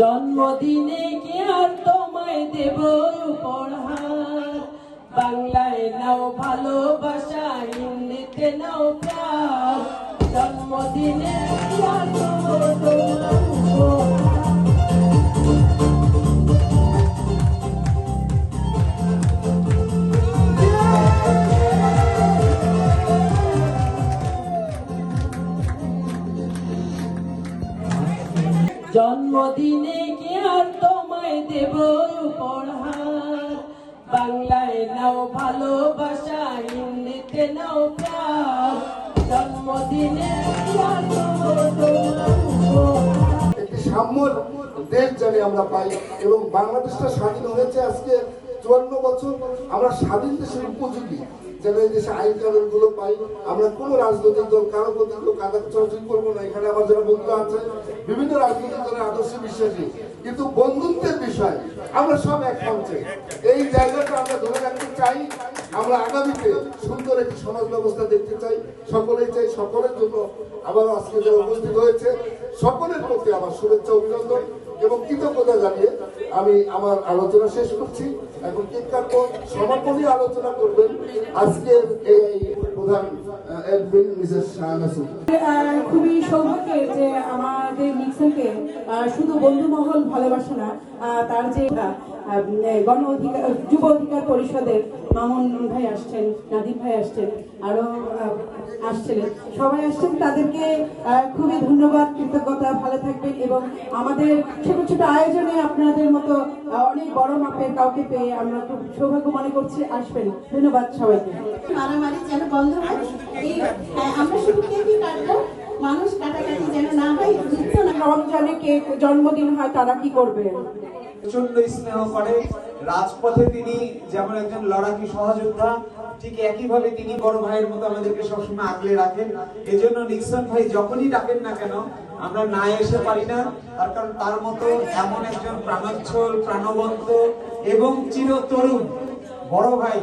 জন্মদিনে কি আর তোমায় দেব উপহার? বাংলায় নাও ভালোবাসা, হিন্দিতে নাও প্রাণ। জন্মদিনে কি আর দেব জন্মদিনে কি আর তোমায় দেব উপহার বাংলায় নাও ভালোবাসা, হিন্দিতে নাও প্রাণ। জন্মদিনে সাম্যর দেশ জানি আমরা পাই এবং বাংলাদেশটা স্বাধীন হয়েছে আজকে চুয়ান্ন বছর আমরা স্বাধীন দেশের উপযোগী। যেন এই দেশে আইন কানুনগুলো পাই, আমরা কোনো রাজনৈতিক দল, কারও প্রতি কেউ কাদা চর্চা করব না, এখানে আমার যারা বন্ধু আছে, বিভিন্ন রাজনৈতিক দলের আদর্শে বিশ্বাসী। কিন্তু বন্ধুত্বের বিষয়, আমরা সব এক মঞ্চে। এই জায়গাটা আমরা ধরে রাখতে চাই, আমরা আগামীতে সুন্দর একটি সমাজ ব্যবস্থা দেখতে চাই, সকলেই চাই, সকলের জন্য আবার আজকে যারা উপস্থিত হয়েছে, সকলের প্রতি আমার শুভেচ্ছা অভিনন্দন এবং কৃতজ্ঞতা জানিয়ে আমি আমার আলোচনা শেষ করছি। এখন কেক কাটবো সমাপনী আলোচনা করবেন। আজকের এই প্রধান মিসেস খুবই সৌভাগ্যের যে আমাদের নিক্সনকে শুধু বন্ধু মহল ভালোবাসে না তার যে গণ অধিকার যুব অধিকার পরিষদের মামুন ভাই আসছেন নাদিম ভাই আসছেন আরও আসছিলেন সবাই আসছেন তাদেরকে আহ, খুবই ধন্যবাদ কৃতজ্ঞতা ভালো থাকবেন এবং আমাদের ছোট ছোট আয়োজনে আপনাদের মতো অনেক বড় মাপের কাউকে পেয়ে আমরা খুব সৌভাগ্য মনে করছি আসবেন। ধন্যবাদ সবাইকে। মারামারি যেন বন্ধ হ্যাঁ, আমরা শুধু কেকই কাটবো মানুষ কাটাকাটি যেন না হয় নৃত্য না রমজানে কে জন্মদিন হয় তারা কি করবে? প্রচণ্ড স্নেহ করে। রাজপথে তিনি যেমন একজন লড়াকি সহযোদ্ধা ঠিক একইভাবে তিনি বড় ভাইয়ের মতো আমাদেরকে সবসময় আগলে রাখেন। এজন্য নিক্সন ভাই যখনই ডাকেন না কেন আমরা না এসে পারি না। তার কারণ তার মতো এমন একজন প্রাণোচ্ছল প্রাণবন্ত এবং চিরতরুণ বড় ভাই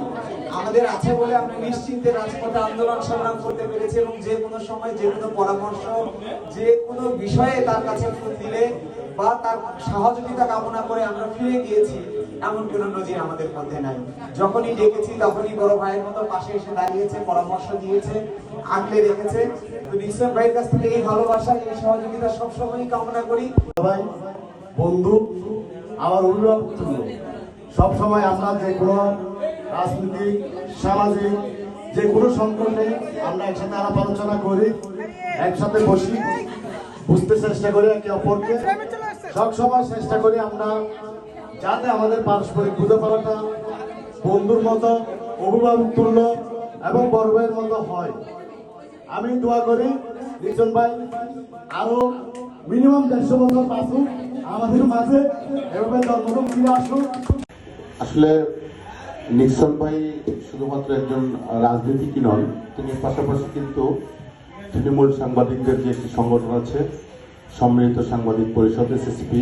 আমাদের আছে বলে আমরা নিশ্চিন্তে রাজপথে আন্দোলন সংগ্রাম করতে পেরেছি এবং যে কোনো সময়, যে কোনো পরামর্শ, যে কোনো বিষয়ে তার কাছে ফোন দিলে বা তার সহযোগিতা কামনা করে আমরা ফিরে গিয়েছি, এমন কোন নজির আমাদের মধ্যে নাই। যখনই ডেকেছি, তখনই বড় ভাইয়ের মতো পাশে এসে দাঁড়িয়েছে, পরামর্শ দিয়েছে, আগলে রেখেছে। তো নিশ্চয় ভাইয়ের কাছ থেকে এই ভালোবাসা, এই সহযোগিতা সবসময়ই কামনা করি। সবাই বন্ধু, আমার অভিভাবক সবসময় আমরা যে কোনো রাজনীতিক, সামাজিক, যে কোনো সংকটে আমরা একসাথে আলাপ আলোচনা করি, একসাথে বসি, বুঝতে চেষ্টা করি একে অপরকে। সবসময় চেষ্টা করি আমরা যাতে আমাদের পারস্পরিক বোঝাপড়াটা বন্ধুর মতো, অভিভাবক তুল্য এবং ভাইয়ের মতো হয়। আমি দোয়া করি লিজন ভাই, আরও মিনিমাম দেড়শো বছর বাঁচুক, আমাদের মাঝে এভাবে জন্মগ্রহণ ফিরে আসুক। আসলে নিক্সন ভাই শুধুমাত্র একজন রাজনীতিকই নন, তিনি পাশাপাশি কিন্তু তৃণমূল সাংবাদিকদের যে একটি সংগঠন আছে, সম্মিলিত সাংবাদিক পরিষদ এসএসপি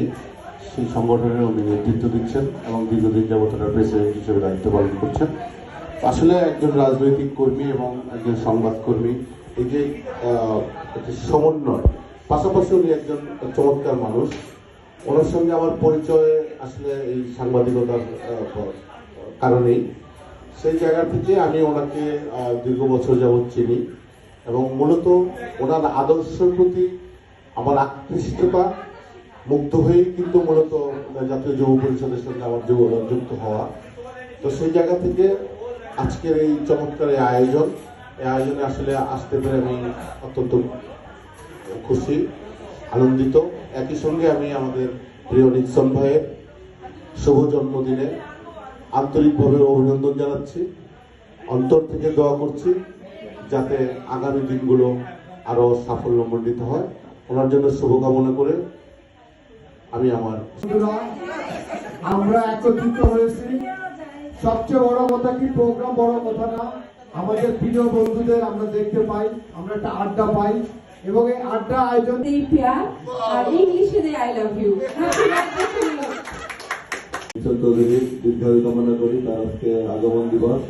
সেই সংগঠনের উনি নেতৃত্ব দিচ্ছেন এবং দীর্ঘদিন যাবত ওনার প্রেসিডেন্ট হিসেবে দায়িত্ব পালন করছেন। আসলে একজন রাজনৈতিক কর্মী এবং একজন সংবাদকর্মী, এই যে একটি সমন্বয়, পাশাপাশি উনি একজন চমৎকার মানুষ। ওনার সঙ্গে আমার পরিচয় আসলে এই সাংবাদিকতার কারণেই। সেই জায়গা থেকে আমি ওনাকে দীর্ঘ বছর যাবৎ চিনি এবং মূলত ওনার আদর্শের প্রতি আমার আকৃষ্টতা মুগ্ধ হয়েই কিন্তু মূলত জাতীয় যুব পরিষদের সঙ্গে আমার যুব- যুক্ত হওয়া। তো সেই জায়গা থেকে আজকের এই চমৎকার এই আয়োজন, এই আয়োজনে আসলে আসতে পেরে আমি অত্যন্ত খুশি, আনন্দিত। একই সঙ্গে আমি আমাদের প্রিয় নিক্সন শুভ জন্মদিনে আন্তরিকভাবে অভিনন্দন জানাচ্ছি। অন্তর থেকে দোয়া করছি যাতে আগামী দিনগুলো আরও সাফল্যমণ্ডিত হয়। ওনার জন্য শুভকামনা করে আমি আমার আমরা একত্রিত হয়েছি। সবচেয়ে বড় কথা কি প্রোগ্রাম বড় কথা না। আমাদের প্রিয় বন্ধুদের আমরা দেখতে পাই আমরা একটা আড্ডা পাই। এবং এই আড্ডা আয়োজন দেই প্যার আর ইংলিশে আই লাভ ইউ চৌধুরী দীর্ঘায়ু কামনা করি। তার আজকে আগমন দিবস।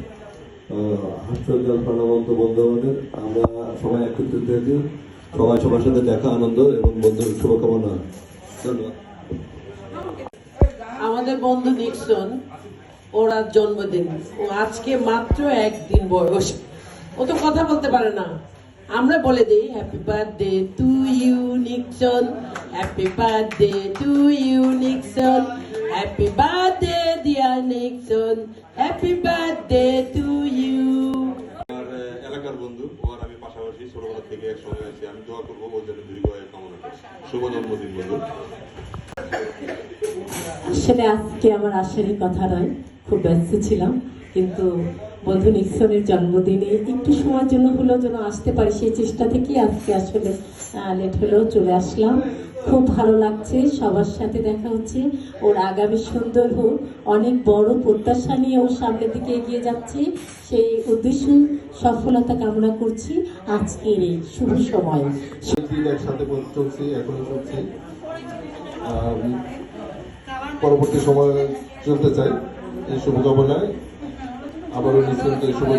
হাস্যোজ্জ্বল প্রাণবন্ত বন্ধু আমাদের। আমরা সবাই একত্রিত হয়েছি। সবাই সবার সাথে দেখা, আনন্দ এবং বন্ধুর শুভকামনা। ধন্যবাদ। আমাদের বন্ধু নিক্সন, ওর আজ জন্মদিন। ও আজকে মাত্র একদিন বয়স। ও তো কথা বলতে পারে না। আমরা বলে দিই happy birthday to you Nixon. Happy birthday to you Nixon. Happy birthday আসলে আজকে আমার আসারই কথা নয়, খুব ব্যস্ত ছিলাম, কিন্তু বন্ধু নিক্সনের জন্মদিনে একটু সময়ের জন্য হলেও যেন আসতে পারি সেই চেষ্টা থেকেই আজকে আসলে লেট হলেও চলে আসলাম। খুব ভালো লাগছে। সবার সাথে দেখা হচ্ছে। ওর আগামী সুন্দর হোক। অনেক বড় প্রত্যাশা নিয়ে ওর সামনের দিকে এগিয়ে যাচ্ছে। সেই উদ্দেশ্য সফলতা কামনা করছি। আজকের এই শুভ সময়। পরবর্তী সময় চলতে চাই এই শুভকামনায়। আবারও নিশ্চয়ই শুভ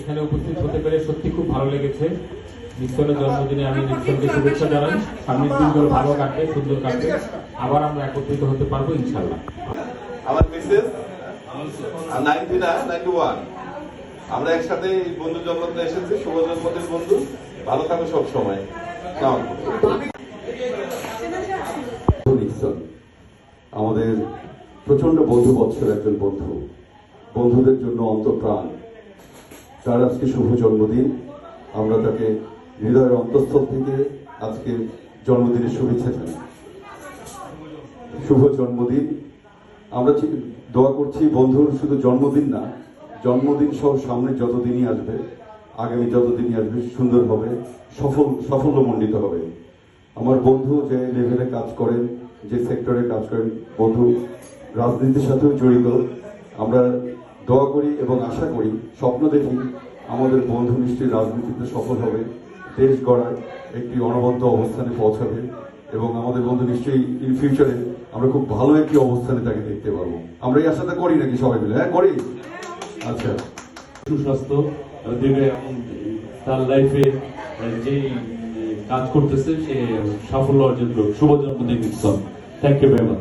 এখানে উপস্থিত হতে পেরে সত্যি খুব ভালো লেগেছে। নিক্সনের জন্মদিনে আমি নিক্সনকে শুভেচ্ছা জানাই, সামনের দিনগুলো ভালো কাটবে সুন্দর কাটবে আবার আমরা একত্রিত হতে পারব, ইনশাল্লাহ। নাইনটি না নাইনটি ওয়ান। আমরা একসাথে বন্ধু জন্মদিনে এসেছি শুভ বন্ধু। ভালো থাকো সব সময়। আমাদের প্রচণ্ড বন্ধু বৎসর একজন বন্ধু। বন্ধুদের জন্য অন্তপ্রাণ। তার আজকে শুভ জন্মদিন। আমরা তাকে হৃদয়ের অন্তঃস্থল থেকে আজকে জন্মদিনের শুভেচ্ছা জানাই। শুভ জন্মদিন। আমরা দোয়া করছি, বন্ধুর শুধু জন্মদিন না, জন্মদিন সহ সামনে যতদিনই আসবে, আগামী যতদিনই আসবে, সুন্দর হবে, সফল, সাফল্যমণ্ডিত হবে। আমার বন্ধু যে লেভেলে কাজ করেন, যে সেক্টরে কাজ করেন, বন্ধু রাজনীতির সাথেও জড়িত, আমরা দোয়া করি এবং আশা করি, স্বপ্ন দেখি আমাদের বন্ধু নিশ্চয়ই রাজনীতিতে সফল হবে, দেশ গড়ার একটি অনবদ্য অবস্থানে পৌঁছাবে এবং আমাদের বন্ধু নিশ্চয়ই ইন ফিউচারে আমরা খুব ভালো একটি অবস্থানে তাকে দেখতে পারব। আমরা এই আশাটা করি নাকি সবাই মিলে? হ্যাঁ করি। আচ্ছা। সুস্বাস্থ্য দেবে তার লাইফে যে কাজ করতেছে, সে সাফল্য অর্জন করুক। শুভ জন্মদিন থ্যাংক ইউ ভেরি মাচ